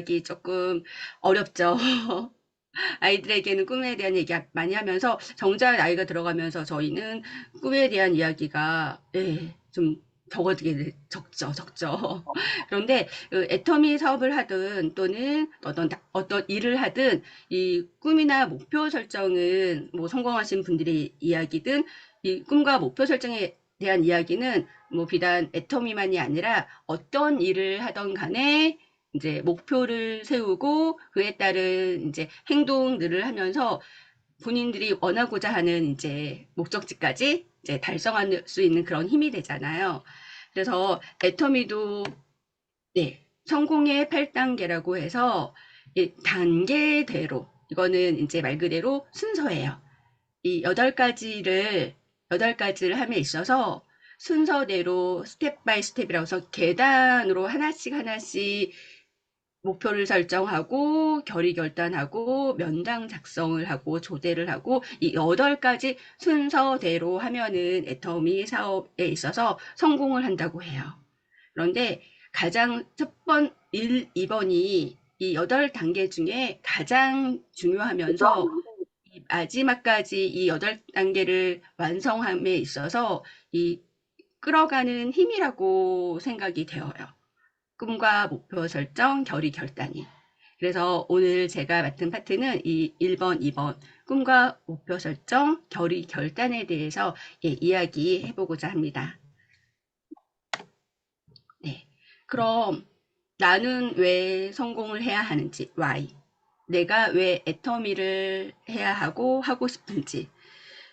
이야기 조금 어렵죠. 아이들에게는 꿈에 대한 얘기 많이 하면서 정작 나이가 들어가면서 저희는 꿈에 대한 이야기가 예, 좀 적어지게 적죠, 적죠. 그런데 그 애터미 사업을 하든 또는 어떤 어떤 일을 하든 이 꿈이나 목표 설정은 뭐 성공하신 분들의 이야기든 이 꿈과 목표 설정에 대한 이야기는 뭐 비단 애터미만이 아니라 어떤 일을 하던 간에 이제 목표를 세우고 그에 따른 이제 행동들을 하면서 본인들이 원하고자 하는 이제 목적지까지 이제 달성할 수 있는 그런 힘이 되잖아요. 그래서 애터미도 네, 성공의 8단계라고 해서 이 단계대로 이거는 이제 말 그대로 순서예요. 이 여덟 가지를 여덟 가지를 함에 있어서 순서대로 스텝 바이 스텝이라고 해서 계단으로 하나씩 하나씩 목표를 설정하고 결의 결단하고 면담 작성을 하고 조대를 하고 이 여덟 가지 순서대로 하면은 애터미 사업에 있어서 성공을 한다고 해요. 그런데 가장 첫 번, 1, 2번이 이 여덟 단계 중에 가장 중요하면서 이 마지막까지 이 여덟 단계를 완성함에 있어서 이 끌어가는 힘이라고 생각이 되어요. 꿈과 목표 설정, 결의 결단이. 그래서 오늘 제가 맡은 파트는 이 1번, 2번 꿈과 목표 설정, 결의 결단에 대해서 예, 이야기해 보고자 합니다. 네. 그럼 나는 왜 성공을 해야 하는지, why. 내가 왜 애터미를 해야 하고 하고 싶은지.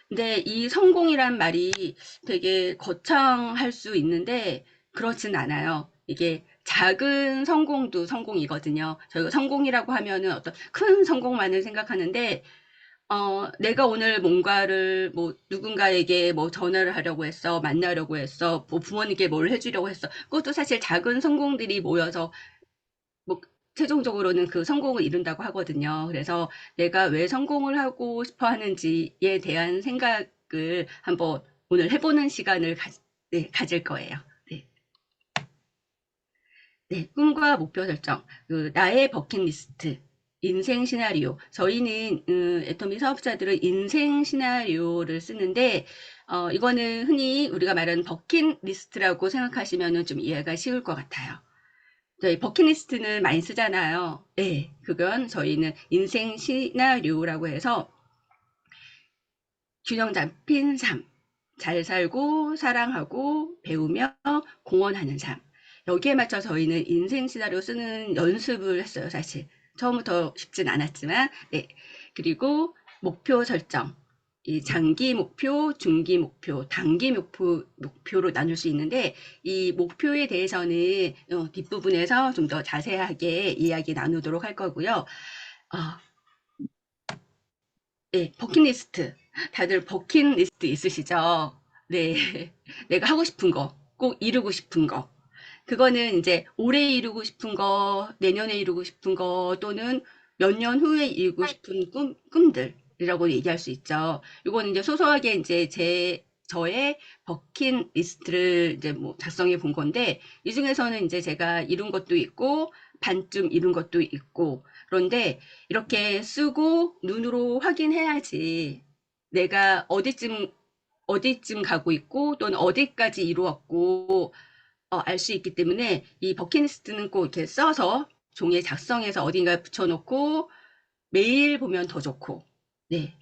근데 이 성공이란 말이 되게 거창할 수 있는데 그렇진 않아요. 이게 작은 성공도 성공이거든요. 저희가 성공이라고 하면은 어떤 큰 성공만을 생각하는데 어, 내가 오늘 뭔가를 뭐 누군가에게 뭐 전화를 하려고 했어, 만나려고 했어, 뭐 부모님께 뭘 해주려고 했어. 그것도 사실 작은 성공들이 모여서 뭐 최종적으로는 그 성공을 이룬다고 하거든요. 그래서 내가 왜 성공을 하고 싶어 하는지에 대한 생각을 한번 오늘 해보는 시간을 가, 네, 가질 거예요. 네, 꿈과 목표 설정, 그 나의 버킷리스트, 인생 시나리오. 저희는 음, 애터미 사업자들은 인생 시나리오를 쓰는데 어, 이거는 흔히 우리가 말하는 버킷리스트라고 생각하시면 좀 이해가 쉬울 것 같아요. 저희 버킷리스트는 많이 쓰잖아요. 네, 그건 저희는 인생 시나리오라고 해서 균형 잡힌 삶, 잘 살고 사랑하고 배우며 공헌하는 삶. 여기에 맞춰 저희는 인생 시나리오 쓰는 연습을 했어요, 사실. 처음부터 쉽진 않았지만, 네. 그리고 목표 설정. 이 장기 목표, 중기 목표, 단기 목표, 목표로 나눌 수 있는데, 이 목표에 대해서는 어, 뒷부분에서 좀 더 자세하게 이야기 나누도록 할 거고요. 어, 네, 버킷리스트. 다들 버킷리스트 있으시죠? 네. 내가 하고 싶은 거, 꼭 이루고 싶은 거. 그거는 이제 올해 이루고 싶은 거, 내년에 이루고 싶은 거, 또는 몇 년 후에 이루고 싶은 꿈, 꿈들이라고 얘기할 수 있죠. 이거는 이제 소소하게 이제 제, 저의 버킷 리스트를 이제 뭐 작성해 본 건데, 이 중에서는 이제 제가 이룬 것도 있고, 반쯤 이룬 것도 있고, 그런데 이렇게 쓰고 눈으로 확인해야지 내가 어디쯤, 어디쯤 가고 있고, 또는 어디까지 이루었고, 어, 알 수 있기 때문에 이 버킷리스트는 꼭 이렇게 써서 종이에 작성해서 어딘가에 붙여놓고 매일 보면 더 좋고. 네.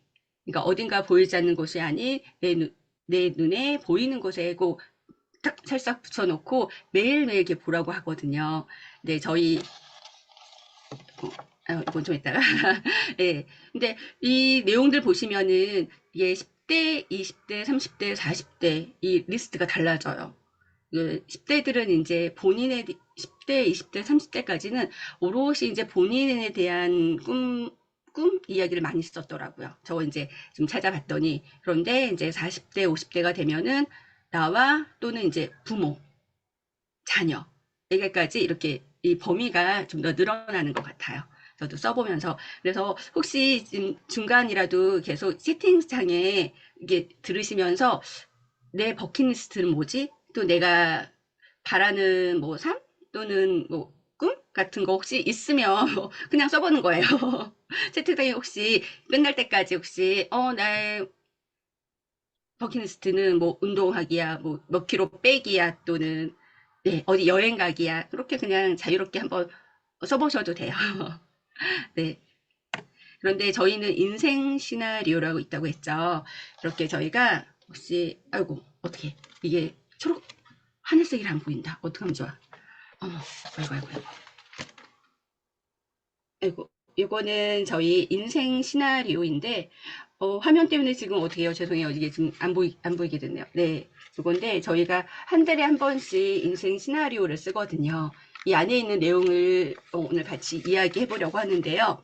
그러니까 어딘가 보이지 않는 곳이 아닌 내, 눈, 내 눈에 보이는 곳에 꼭 딱 살짝 붙여놓고 매일매일 이렇게 보라고 하거든요. 네 저희 어, 아, 이건 좀 이따가. 네. 근데 이 내용들 보시면은 이게 10대 20대 30대 40대 이 리스트가 달라져요. 그 10대들은 이제 본인의 10대, 20대, 30대까지는 오롯이 이제 본인에 대한 꿈, 꿈 이야기를 많이 썼더라고요. 저 이제 좀 찾아봤더니 그런데 이제 40대, 50대가 되면은 나와 또는 이제 부모, 자녀, 에게까지 이렇게 이 범위가 좀 더 늘어나는 것 같아요. 저도 써보면서 그래서 혹시 지금 중간이라도 계속 채팅창에 이게 들으시면서 내 버킷리스트는 뭐지? 또 내가 바라는 뭐 삶? 또는 뭐 꿈 같은 거 혹시 있으면 뭐 그냥 써보는 거예요. 채팅창에 혹시 끝날 때까지 혹시 어 나의 버킷리스트는 뭐 운동하기야, 뭐 몇 킬로 빼기야, 또는 네 어디 여행 가기야. 그렇게 그냥 자유롭게 한번 써보셔도 돼요. 네. 그런데 저희는 인생 시나리오라고 있다고 했죠. 이렇게 저희가 혹시 아이고 어떻게 이게 초록 하늘색이 안 보인다. 어떻게 하면 좋아? 어머, 아이고 아이고 아이고. 아이고 이거는 저희 인생 시나리오인데 어, 화면 때문에 지금 어떻게 해요? 죄송해요. 이게 지금 안 보이 안 보이게 됐네요. 네. 이건데 저희가 한 달에 한 번씩 인생 시나리오를 쓰거든요. 이 안에 있는 내용을 어, 오늘 같이 이야기해 보려고 하는데요.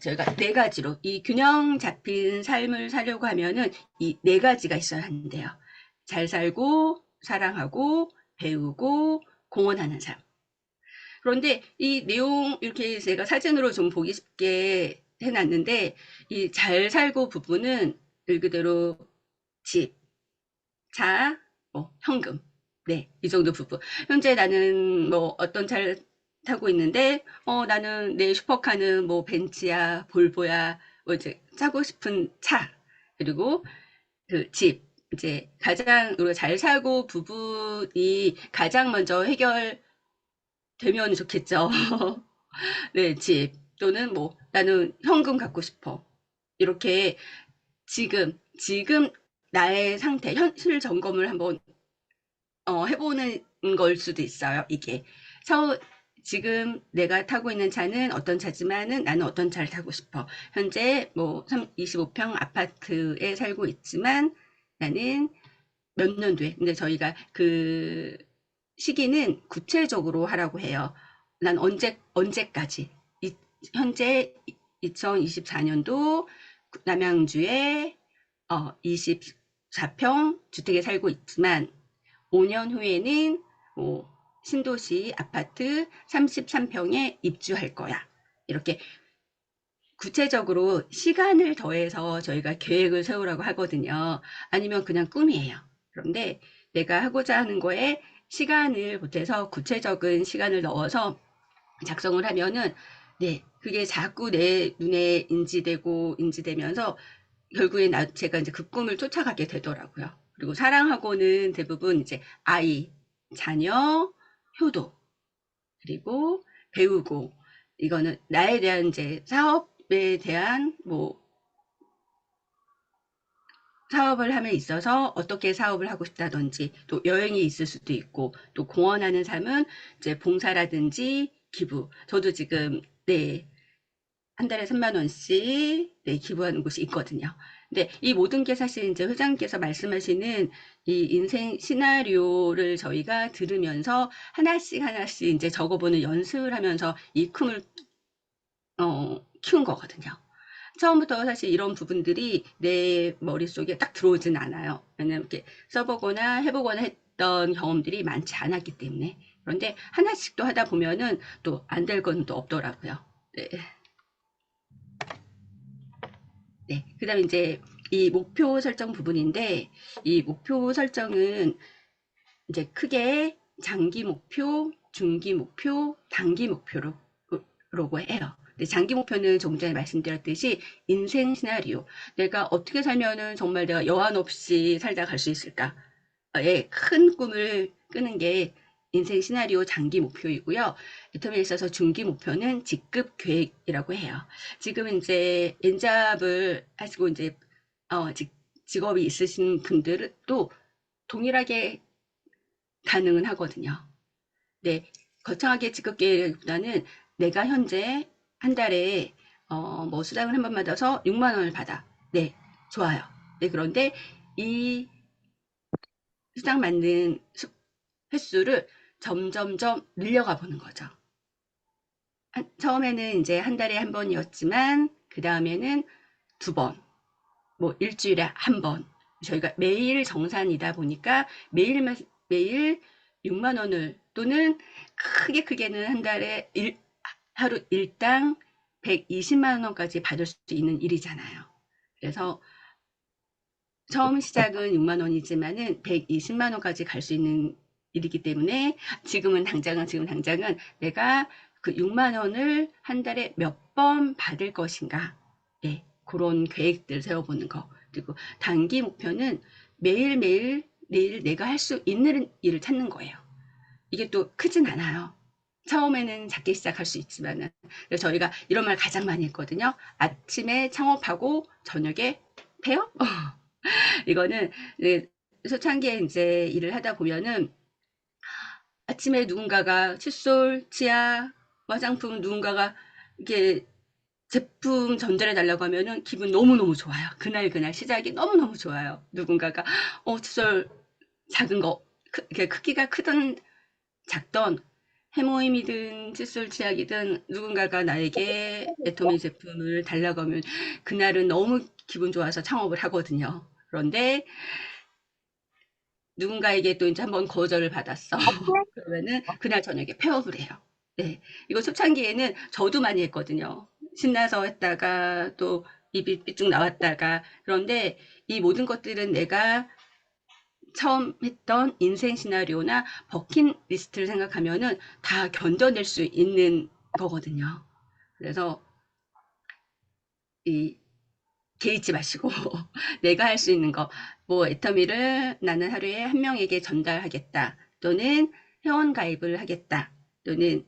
저희가 네 가지로 이 균형 잡힌 삶을 살려고 하면은 이 네 가지가 있어야 한대요. 잘 살고 사랑하고 배우고 공헌하는 삶. 그런데 이 내용 이렇게 제가 사진으로 좀 보기 쉽게 해놨는데 이 잘 살고 부분은 말 그대로 집, 차, 뭐 현금. 네, 이 정도 부분. 현재 나는 뭐 어떤 차를 타고 있는데 어 나는 내 슈퍼카는 뭐 벤츠야, 볼보야, 뭐 이제 사고 싶은 차. 그리고 그 집. 이제 가장 우리가 잘 살고 부분이 가장 먼저 해결되면 좋겠죠. 네, 집 또는 뭐 나는 현금 갖고 싶어. 이렇게 지금 지금 나의 상태 현실 점검을 한번 어, 해보는 걸 수도 있어요. 이게 서 지금 내가 타고 있는 차는 어떤 차지만은 나는 어떤 차를 타고 싶어. 현재 뭐 25평 아파트에 살고 있지만 나는 몇 년도에 근데 저희가 그 시기는 구체적으로 하라고 해요. 난 언제 언제까지 이, 현재 2024년도 남양주에 어, 24평 주택에 살고 있지만 5년 후에는 뭐 신도시 아파트 33평에 입주할 거야. 이렇게 구체적으로 시간을 더해서 저희가 계획을 세우라고 하거든요. 아니면 그냥 꿈이에요. 그런데 내가 하고자 하는 거에 시간을 보태서 구체적인 시간을 넣어서 작성을 하면은 네, 그게 자꾸 내 눈에 인지되고 인지되면서 결국에 나 제가 이제 그 꿈을 쫓아가게 되더라고요. 그리고 사랑하고는 대부분 이제 아이, 자녀, 효도, 그리고 배우고 이거는 나에 대한 이제 사업 에 대한 뭐 사업을 함에 있어서 어떻게 사업을 하고 싶다든지 또 여행이 있을 수도 있고 또 공헌하는 삶은 이제 봉사라든지 기부. 저도 지금 네. 한 달에 3만 원씩 네, 기부하는 곳이 있거든요. 근데 이 모든 게 사실 이제 회장님께서 말씀하시는 이 인생 시나리오를 저희가 들으면서 하나씩 하나씩 이제 적어보는 연습을 하면서 이 큼을 어, 키운 거거든요. 처음부터 사실 이런 부분들이 내 머릿속에 딱 들어오진 않아요. 왜냐면 이렇게 써보거나 해보거나 했던 경험들이 많지 않았기 때문에. 그런데 하나씩 또 하다 보면은 또 안 될 건 또 없더라고요. 네. 네. 그 다음에 이제 이 목표 설정 부분인데 이 목표 설정은 이제 크게 장기 목표, 중기 목표, 단기 목표로 로고 해요. 장기 목표는 조금 전에 말씀드렸듯이 인생 시나리오. 내가 어떻게 살면은 정말 내가 여한 없이 살다 갈 수 있을까? 큰 꿈을 끄는 게 인생 시나리오 장기 목표이고요. 유튜브에 있어서 중기 목표는 직급 계획이라고 해요. 지금 이제 엔잡을 하시고 이제 어, 직, 직업이 있으신 분들도 동일하게 가능은 하거든요. 네, 거창하게 직급 계획보다는 내가 현재 한 달에 어, 뭐 수당을 한 번 받아서 6만 원을 받아. 네, 좋아요. 네, 그런데 이 수당 받는 횟수를 점점점 늘려가 보는 거죠. 한, 처음에는 이제 한 달에 한 번이었지만 그 다음에는 두 번, 뭐 일주일에 한 번. 저희가 매일 정산이다 보니까 매일 매일 6만 원을 또는 크게 크게는 한 달에 일, 하루 일당 120만 원까지 받을 수 있는 일이잖아요. 그래서 처음 시작은 6만 원이지만은 120만 원까지 갈 수 있는 일이기 때문에 지금은 당장은 지금 당장은 내가 그 6만 원을 한 달에 몇 번 받을 것인가 예, 그런 계획들 세워보는 거 그리고 단기 목표는 매일매일 내일 내가 할 수 있는 일을 찾는 거예요. 이게 또 크진 않아요. 처음에는 작게 시작할 수 있지만은 저희가 이런 말 가장 많이 했거든요. 아침에 창업하고 저녁에 폐업? 이거는 네, 소창기에 이제 일을 하다 보면은 아침에 누군가가 칫솔, 치약, 화장품 누군가가 이게 제품 전달해 달라고 하면은 기분 너무너무 좋아요. 그날 그날 시작이 너무너무 좋아요. 누군가가 어 칫솔 작은 거 크, 크기가 크든 작던 해모임이든 칫솔 치약이든 누군가가 나에게 애토미 제품을 달라고 하면 그날은 너무 기분 좋아서 창업을 하거든요. 그런데 누군가에게 또 이제 한번 거절을 받았어. 그러면은 그날 저녁에 폐업을 해요. 네. 이거 초창기에는 저도 많이 했거든요. 신나서 했다가 또 입이 삐쭉 나왔다가 그런데 이 모든 것들은 내가 처음 했던 인생 시나리오나 버킷리스트를 생각하면은 다 견뎌낼 수 있는 거거든요. 그래서 이 개의치 마시고 내가 할 수 있는 거, 뭐 애터미를 나는 하루에 한 명에게 전달하겠다. 또는 회원 가입을 하겠다. 또는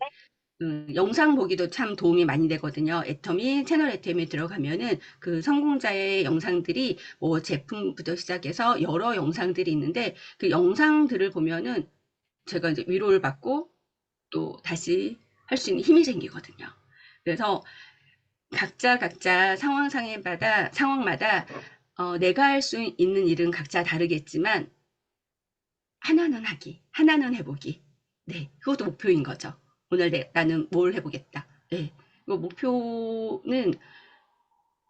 음, 영상 보기도 참 도움이 많이 되거든요. 애터미 채널 애터미에 들어가면은 그 성공자의 영상들이 뭐 제품부터 시작해서 여러 영상들이 있는데 그 영상들을 보면은 제가 이제 위로를 받고 또 다시 할 수 있는 힘이 생기거든요. 그래서 각자 각자 상황상에마다 상황마다 어, 내가 할 수 있는 일은 각자 다르겠지만 하나는 하기, 하나는 해보기. 네, 그것도 목표인 거죠. 오늘 내, 나는 뭘 해보겠다. 네, 그 목표는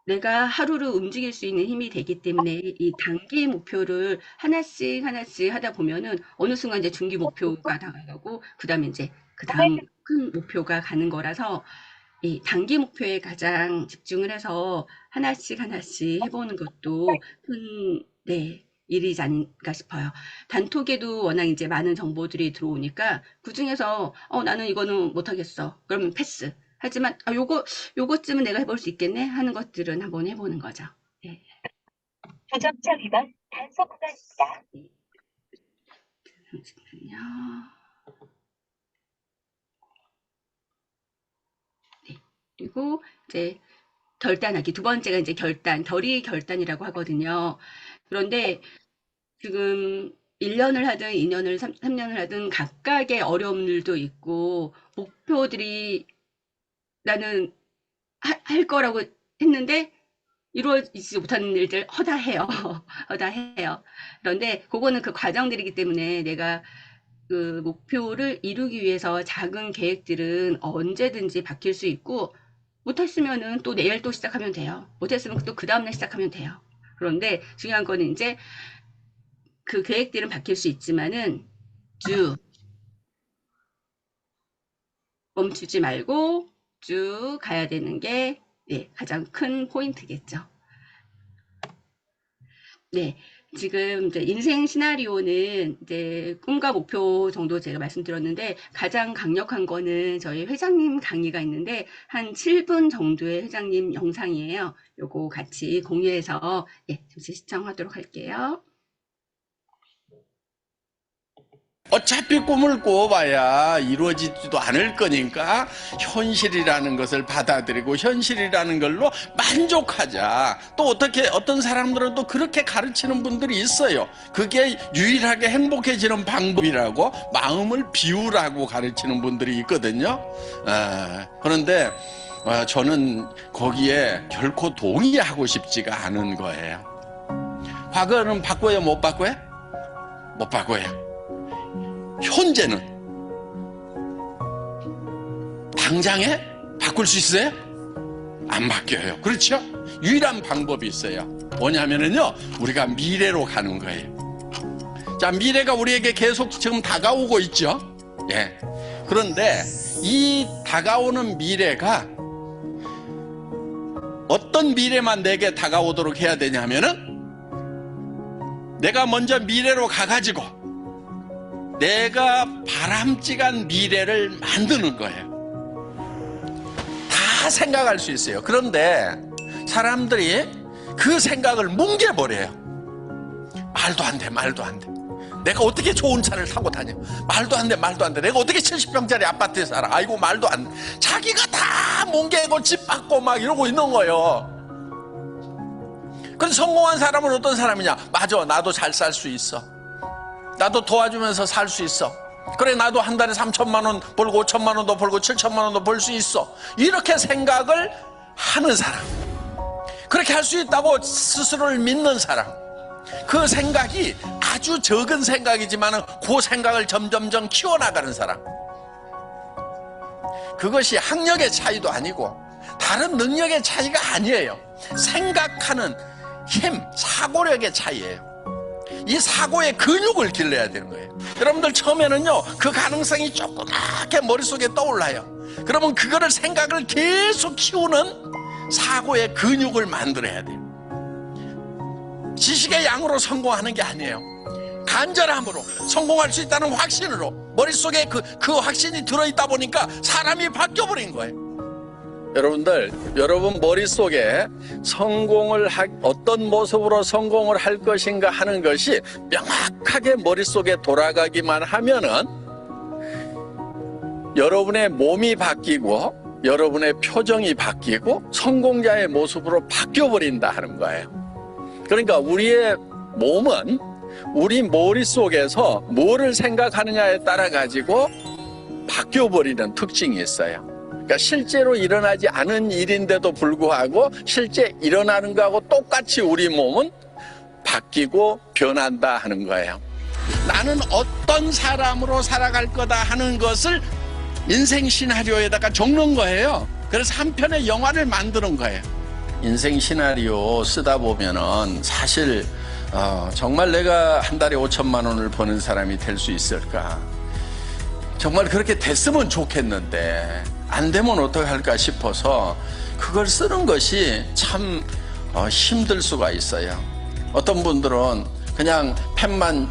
내가 하루를 움직일 수 있는 힘이 되기 때문에 이 단기 목표를 하나씩 하나씩 하다 보면은 어느 순간 이제 중기 목표가 다가가고 그 다음에 이제 그 다음 큰 목표가 가는 거라서 이 단기 목표에 가장 집중을 해서 하나씩 하나씩 해보는 것도 큰, 네, 일이지 않을까 싶어요. 단톡에도 워낙 이제 많은 정보들이 들어오니까 그 중에서 어, 나는 이거는 못하겠어. 그러면 패스. 하지만 아, 요거, 요것쯤은 내가 해볼 수 있겠네 하는 것들은 한번 해보는 거죠. 예. 주정차 위반 단속 구간입니다. 잠시만요. 네. 그리고 이제 결단하기. 두 번째가 이제 결단, 결의 결단이라고 하거든요. 그런데 지금 1년을 하든 2년을 3, 년을 하든 각각의 어려움들도 있고 목표들이 나는 하- 할 거라고 했는데 이루어지지 못하는 일들 허다해요. 허다해요. 그런데 그거는 그 과정들이기 때문에 내가 그 목표를 이루기 위해서 작은 계획들은 언제든지 바뀔 수 있고 못했으면은 또 내일 또 시작하면 돼요. 못했으면 또 그 다음날 시작하면 돼요. 그런데 중요한 거는 이제 그 계획들은 바뀔 수 있지만은 쭉 멈추지 말고 쭉 가야 되는 게 네, 가장 큰 포인트겠죠. 네, 지금 이제 인생 시나리오는 이제 꿈과 목표 정도 제가 말씀드렸는데 가장 강력한 거는 저희 회장님 강의가 있는데 한 7분 정도의 회장님 영상이에요. 요거 같이 공유해서 예, 잠시 시청하도록 할게요. 어차피 꿈을 꿔봐야 이루어지지도 않을 거니까 현실이라는 것을 받아들이고 현실이라는 걸로 만족하자. 또 어떻게 어떤 사람들은 또 그렇게 가르치는 분들이 있어요. 그게 유일하게 행복해지는 방법이라고 마음을 비우라고 가르치는 분들이 있거든요. 아, 그런데 아, 저는 거기에 결코 동의하고 싶지가 않은 거예요. 과거는 바꿔요, 못 바꿔요? 못 바꿔요. 현재는 당장에 바꿀 수 있어요? 안 바뀌어요. 그렇죠? 유일한 방법이 있어요. 뭐냐면은요, 우리가 미래로 가는 거예요. 자, 미래가 우리에게 계속 지금 다가오고 있죠? 예. 그런데 이 다가오는 미래가 어떤 미래만 내게 다가오도록 해야 되냐면은 내가 먼저 미래로 가가지고 내가 바람직한 미래를 만드는 거예요. 다 생각할 수 있어요. 그런데 사람들이 그 생각을 뭉개버려요. 말도 안 돼, 말도 안 돼. 내가 어떻게 좋은 차를 타고 다녀? 말도 안 돼, 말도 안 돼. 내가 어떻게 70평짜리 아파트에 살아? 아이고, 말도 안 돼. 자기가 다 뭉개고 집 받고 막 이러고 있는 거예요. 그래서 성공한 사람은 어떤 사람이냐? 맞아, 나도 잘 살 수 있어. 나도 도와주면서 살 수 있어. 그래, 나도 한 달에 3천만 원 벌고 5천만 원도 벌고 7천만 원도 벌 수 있어. 이렇게 생각을 하는 사람. 그렇게 할 수 있다고 스스로를 믿는 사람. 그 생각이 아주 적은 생각이지만 그 생각을 점점점 키워나가는 사람. 그것이 학력의 차이도 아니고 다른 능력의 차이가 아니에요. 생각하는 힘, 사고력의 차이예요. 이 사고의 근육을 길러야 되는 거예요. 여러분들 처음에는요, 그 가능성이 조그맣게 머릿속에 떠올라요. 그러면 그거를 생각을 계속 키우는 사고의 근육을 만들어야 돼요. 지식의 양으로 성공하는 게 아니에요. 간절함으로 성공할 수 있다는 확신으로 머릿속에 그, 그 확신이 들어있다 보니까 사람이 바뀌어버린 거예요. 여러분들, 여러분 머릿속에 성공을 하, 어떤 모습으로 성공을 할 것인가 하는 것이 명확하게 머릿속에 돌아가기만 하면은 여러분의 몸이 바뀌고 여러분의 표정이 바뀌고 성공자의 모습으로 바뀌어버린다 하는 거예요. 그러니까 우리의 몸은 우리 머릿속에서 뭐를 생각하느냐에 따라 가지고 바뀌어버리는 특징이 있어요. 그러니까 실제로 일어나지 않은 일인데도 불구하고 실제 일어나는 거하고 똑같이 우리 몸은 바뀌고 변한다 하는 거예요. 나는 어떤 사람으로 살아갈 거다 하는 것을 인생 시나리오에다가 적는 거예요. 그래서 한 편의 영화를 만드는 거예요. 인생 시나리오 쓰다 보면은 사실 어, 정말 내가 한 달에 5천만 원을 버는 사람이 될 수 있을까? 정말 그렇게 됐으면 좋겠는데 안 되면 어떡할까 싶어서 그걸 쓰는 것이 참 어, 힘들 수가 있어요. 어떤 분들은 그냥 펜만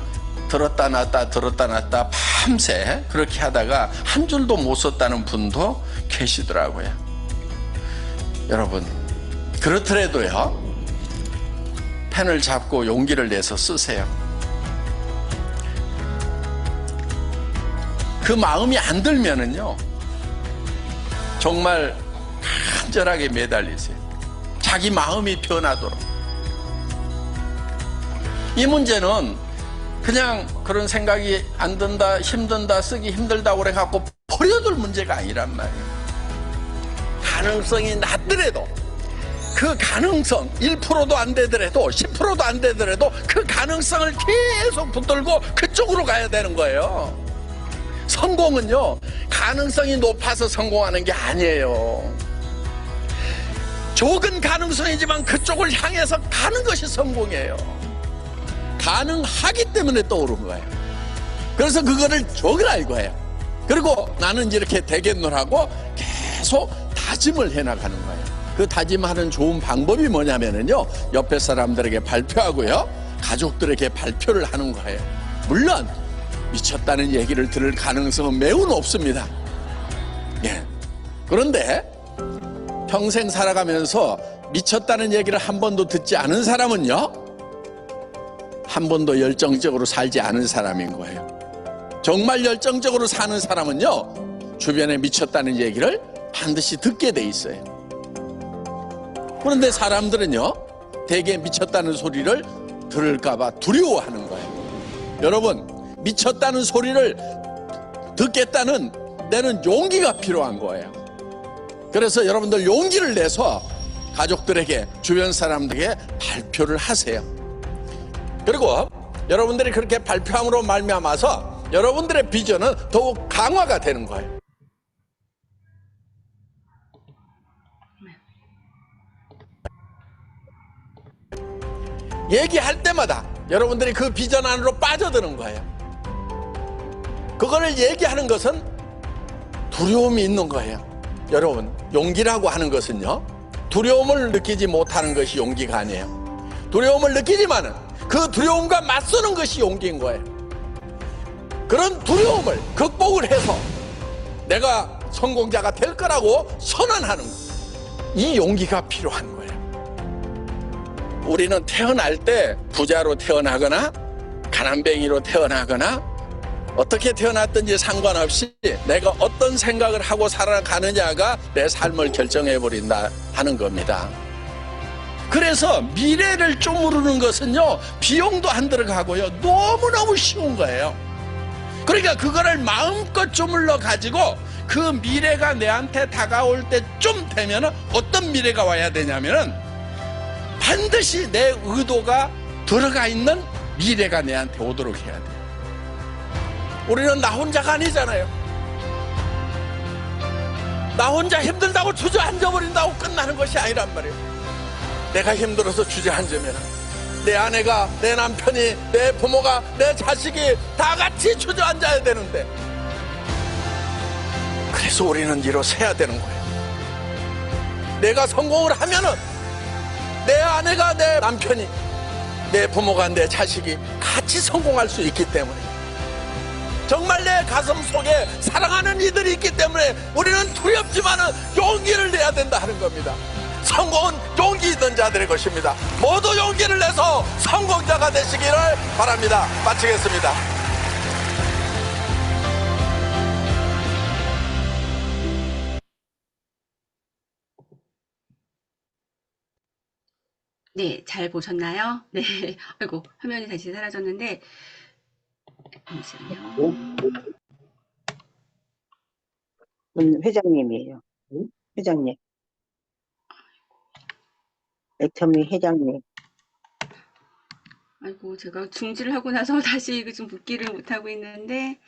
들었다 놨다 들었다 놨다 밤새 그렇게 하다가 한 줄도 못 썼다는 분도 계시더라고요. 여러분 그렇더라도요 펜을 잡고 용기를 내서 쓰세요. 그 마음이 안 들면은요 정말 간절하게 매달리세요. 자기 마음이 변하도록. 이 문제는 그냥 그런 생각이 안 든다, 힘든다, 쓰기 힘들다 그래 갖고 버려둘 문제가 아니란 말이에요. 가능성이 낮더라도 그 가능성 1%도 안 되더라도 10%도 안 되더라도 그 가능성을 계속 붙들고 그쪽으로 가야 되는 거예요. 성공은요, 가능성이 높아서 성공하는 게 아니에요. 적은 가능성이지만 그쪽을 향해서 가는 것이 성공이에요. 가능하기 때문에 떠오른 거예요. 그래서 그거를 적으라고 해요. 그리고 나는 이렇게 되겠노라고 계속 다짐을 해 나가는 거예요. 그 다짐하는 좋은 방법이 뭐냐면은요, 옆에 사람들에게 발표하고요, 가족들에게 발표를 하는 거예요. 물론, 미쳤다는 얘기를 들을 가능성은 매우 높습니다. 예. 그런데 평생 살아가면서 미쳤다는 얘기를 한 번도 듣지 않은 사람은요, 한 번도 열정적으로 살지 않은 사람인 거예요. 정말 열정적으로 사는 사람은요, 주변에 미쳤다는 얘기를 반드시 듣게 돼 있어요. 그런데 사람들은요, 대개 미쳤다는 소리를 들을까봐 두려워하는 거예요. 여러분, 미쳤다는 소리를 듣겠다는 내는 용기가 필요한 거예요. 그래서 여러분들 용기를 내서 가족들에게 주변 사람들에게 발표를 하세요. 그리고 여러분들이 그렇게 발표함으로 말미암아서 여러분들의 비전은 더욱 강화가 되는 거예요. 얘기할 때마다 여러분들이 그 비전 안으로 빠져드는 거예요. 그거를 얘기하는 것은 두려움이 있는 거예요. 여러분, 용기라고 하는 것은요, 두려움을 느끼지 못하는 것이 용기가 아니에요. 두려움을 느끼지만은 그 두려움과 맞서는 것이 용기인 거예요. 그런 두려움을 극복을 해서 내가 성공자가 될 거라고 선언하는 거. 이 용기가 필요한 거예요. 우리는 태어날 때 부자로 태어나거나 가난뱅이로 태어나거나 어떻게 태어났든지 상관없이 내가 어떤 생각을 하고 살아가느냐가 내 삶을 결정해 버린다 하는 겁니다. 그래서 미래를 쪼무르는 것은요 비용도 안 들어가고요 너무너무 쉬운 거예요. 그러니까 그거를 마음껏 쪼물러 가지고 그 미래가 내한테 다가올 때쯤 되면 어떤 미래가 와야 되냐면은 반드시 내 의도가 들어가 있는 미래가 내한테 오도록 해야 돼. 우리는 나 혼자가 아니잖아요. 나 혼자 힘들다고 주저앉아 버린다고 끝나는 것이 아니란 말이에요. 내가 힘들어서 주저앉으면 내 아내가, 내 남편이, 내 부모가, 내 자식이 다 같이 주저앉아야 되는데 그래서 우리는 일어서야 되는 거예요. 내가 성공을 하면은 내 아내가, 내 남편이, 내 부모가, 내 자식이 같이 성공할 수 있기 때문에 정말 내 가슴 속에 사랑하는 이들이 있기 때문에 우리는 두렵지만은 용기를 내야 된다 하는 겁니다. 성공은 용기 있는 자들의 것입니다. 모두 용기를 내서 성공자가 되시기를 바랍니다. 마치겠습니다. 네, 잘 보셨나요? 네. 아이고, 화면이 다시 사라졌는데. 잠시만요. 음, 회장님이에요. 회장님. 액터미 회장님. 아이고, 제가 중지를 하고 나서 다시 이거 좀 붙기를 못하고 있는데.